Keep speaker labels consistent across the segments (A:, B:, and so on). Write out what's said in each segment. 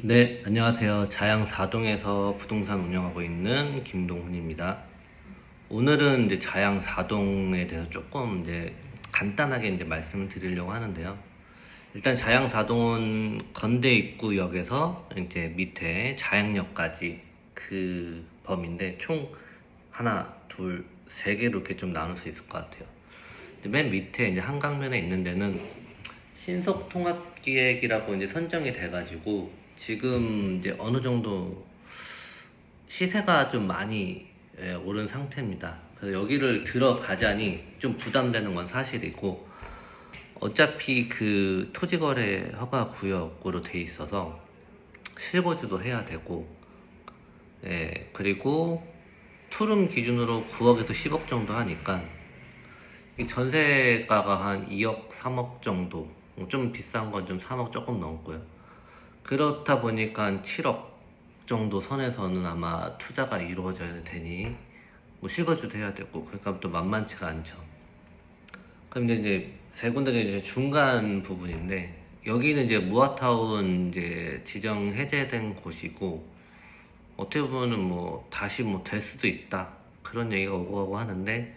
A: 네, 안녕하세요. 자양 4동에서 부동산 운영하고 있는 김동훈입니다. 오늘은 이제 자양 4동에 대해서 조금 이제 간단하게 이제 말씀을 드리려고 하는데요. 일단 자양 4동은 건대 입구역에서 이제 밑에 자양역까지 그 범인데 총 하나, 둘, 세 개로 이렇게 좀 나눌 수 있을 것 같아요. 맨 밑에 이제 한강면에 있는 데는 신속 통합 기획이라고 이제 선정이 돼가지고 지금 이제 어느 정도 시세가 좀 많이 예, 오른 상태입니다. 그래서 여기를 들어가자니 좀 부담되는 건 사실이고 어차피 그 토지거래 허가 구역으로 돼 있어서 실거주도 해야 되고 예, 그리고 투룸 기준으로 9억에서 10억 정도 하니까 이 전세가가 한 2억, 3억 정도. 좀 비싼 건 좀 3억 조금 넘고요. 그렇다 보니까 한 7억 정도 선에서는 아마 투자가 이루어져야 되니 뭐 실거주도 해야 되고 그러니까 또 만만치가 않죠. 그럼 이제 세 군데가 이제 중간 부분인데 여기는 이제 무아타운 이제 지정 해제된 곳이고 어떻게 보면은 뭐 다시 뭐 될 수도 있다 그런 얘기가 오고 가고 하는데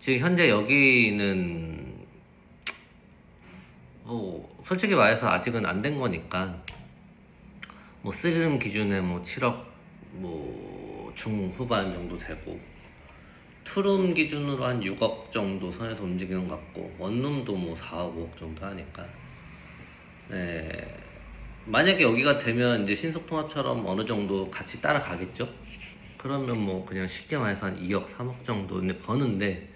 A: 지금 현재 여기는 뭐 솔직히 말해서 아직은 안 된 거니까 뭐 쓰리룸 기준에 뭐 7억 뭐 중후반 정도 되고 투룸 기준으로 한 6억 정도 선에서 움직이는 것 같고 원룸도 뭐 4억 5억 정도 하니까. 네. 만약에 여기가 되면 이제 신속통합처럼 어느 정도 같이 따라가겠죠? 그러면 뭐 그냥 쉽게 말해서 한 2억 3억 정도 버는데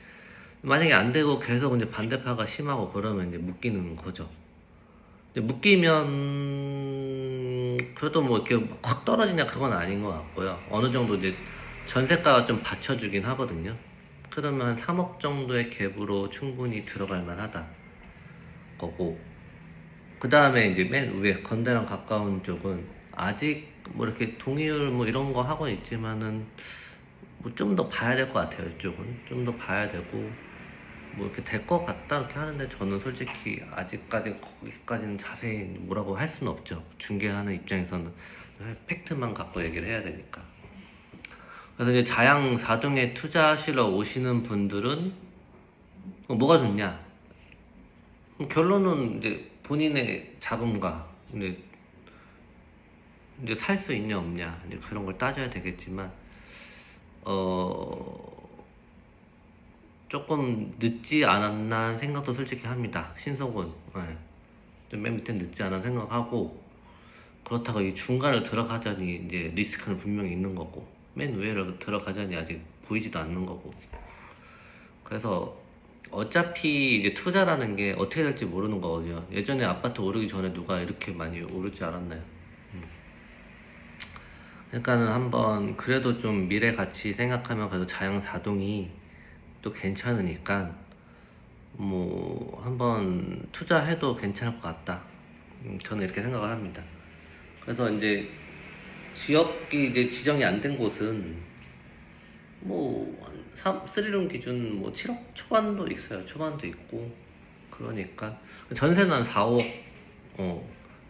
A: 만약에 안 되고 계속 이제 반대파가 심하고 그러면 이제 묶이는 거죠. 묶이면 그래도 뭐 이렇게 확 떨어지냐 그건 아닌 것 같고요. 어느 정도 이제 전세가가 좀 받쳐주긴 하거든요. 그러면 한 3억 정도의 갭으로 충분히 들어갈 만하다. 거고. 그 다음에 이제 맨 위에 건대랑 가까운 쪽은 아직 뭐 이렇게 동의율 뭐 이런 거 하고 있지만은 뭐 좀 더 봐야 될 것 같아요. 이쪽은 좀 더 봐야 되고 뭐 이렇게 될 것 같다 이렇게 하는데 저는 솔직히 아직까지 거기까지는 자세히 뭐라고 할 수는 없죠. 중개하는 입장에서는 팩트만 갖고 얘기를 해야 되니까. 그래서 이제 자양 4동에 투자하시러 오시는 분들은 뭐가 좋냐? 결론은 이제 본인의 자금과 이제 이제 살 수 있냐 없냐 이제 그런 걸 따져야 되겠지만 어 조금 늦지 않았나 생각도 솔직히 합니다. 신속은 예. 좀맨 밑에 늦지 않은 생각하고 그렇다고 이 중간을 들어가자니 이제 리스크는 분명히 있는 거고 맨 위를 들어가자니 아직 보이지도 않는 거고 그래서 어차피 이제 투자라는 게 어떻게 될지 모르는 거거든요. 예전에 아파트 오르기 전에 누가 이렇게 많이 오르지 않았나요? 음. 그러니까는 한번 그래도 좀 미래 가치 생각하면 그래도 자양 4동이 또 괜찮으니까 뭐 한번 투자해도 괜찮을 것 같다. 음, 저는 이렇게 생각을 합니다. 그래서 이제 지역이 이제 지정이 안 된 곳은 뭐 3, 3룸 기준 뭐 7억 초반도 있어요. 초반도 있고 그러니까 전세는 한 4억 어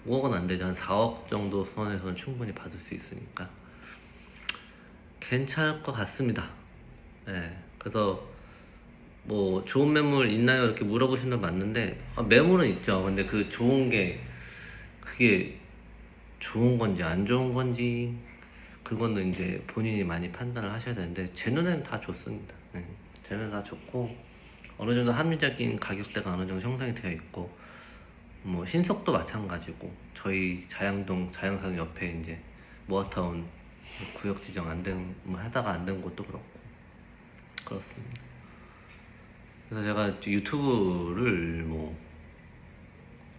A: 5억은 안 되죠. 한 4억 정도 선에서는 충분히 받을 수 있으니까 괜찮을 것 같습니다. 네, 그래서 뭐 좋은 매물 있나요? 이렇게 물어보시는 분 맞는데 아, 매물은 있죠. 근데 그 좋은 게 그게 좋은 건지 안 좋은 건지 그거는 이제 본인이 많이 판단을 하셔야 되는데 제 눈에는 다 좋습니다. 네, 제 눈에는 다 좋고 어느 정도 합리적인 가격대가 어느 정도 형성이 되어 있고 뭐 신속도 마찬가지고 저희 자양동 자양상 옆에 이제 모아타운 구역 지정 안 된 뭐 하다가 안된 곳도 그렇고 그렇습니다. 그래서 제가 유튜브를 뭐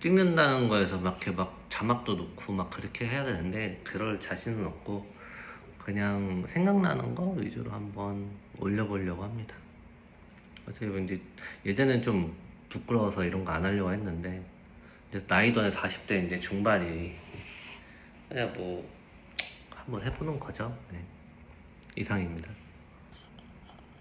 A: 찍는다는 거에서 막 이렇게 막 자막도 넣고 막 그렇게 해야 되는데 그럴 자신은 없고 그냥 생각나는 거 위주로 한번 올려보려고 합니다. 어차피 이제 예전엔 좀 부끄러워서 이런 거 안 하려고 했는데 이제 나이도 한 40대 이제 중반이 그냥 뭐 한번 해보는 거죠. 네. 이상입니다.